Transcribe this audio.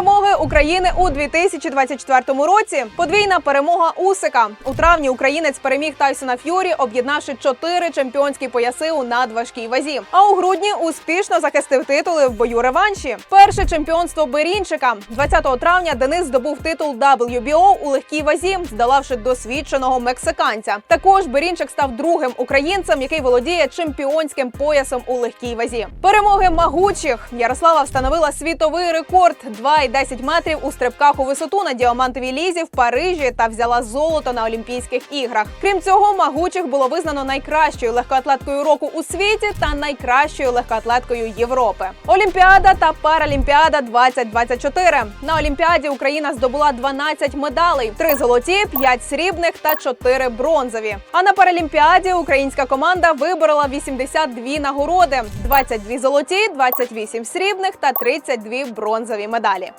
Перемоги України у 2024 році. Подвійна перемога Усика. У травні українець переміг Тайсона Ф'юрі, об'єднавши чотири чемпіонські пояси у надважкій вазі. А у грудні успішно захистив титули в бою реванші. Перше чемпіонство Берінчика. 20 травня Денис здобув титул WBO у легкій вазі, здолавши досвідченого мексиканця. Також Берінчик став другим українцем, який володіє чемпіонським поясом у легкій вазі. Перемоги могучих Ярослава встановила світовий рекорд 2,10 метрів у стрибках у висоту на діамантовій лізі в Парижі та взяла золото на Олімпійських іграх. Крім цього, могучих було визнано найкращою легкоатлеткою року у світі та найкращою легкоатлеткою Європи. Олімпіада та Паралімпіада 2024. На Олімпіаді Україна здобула 12 медалей: 3 золоті, 5 срібних та 4 бронзові. А на Паралімпіаді українська команда виборола 82 нагороди: 22 золоті, 28 срібних та 32 бронзові медалі.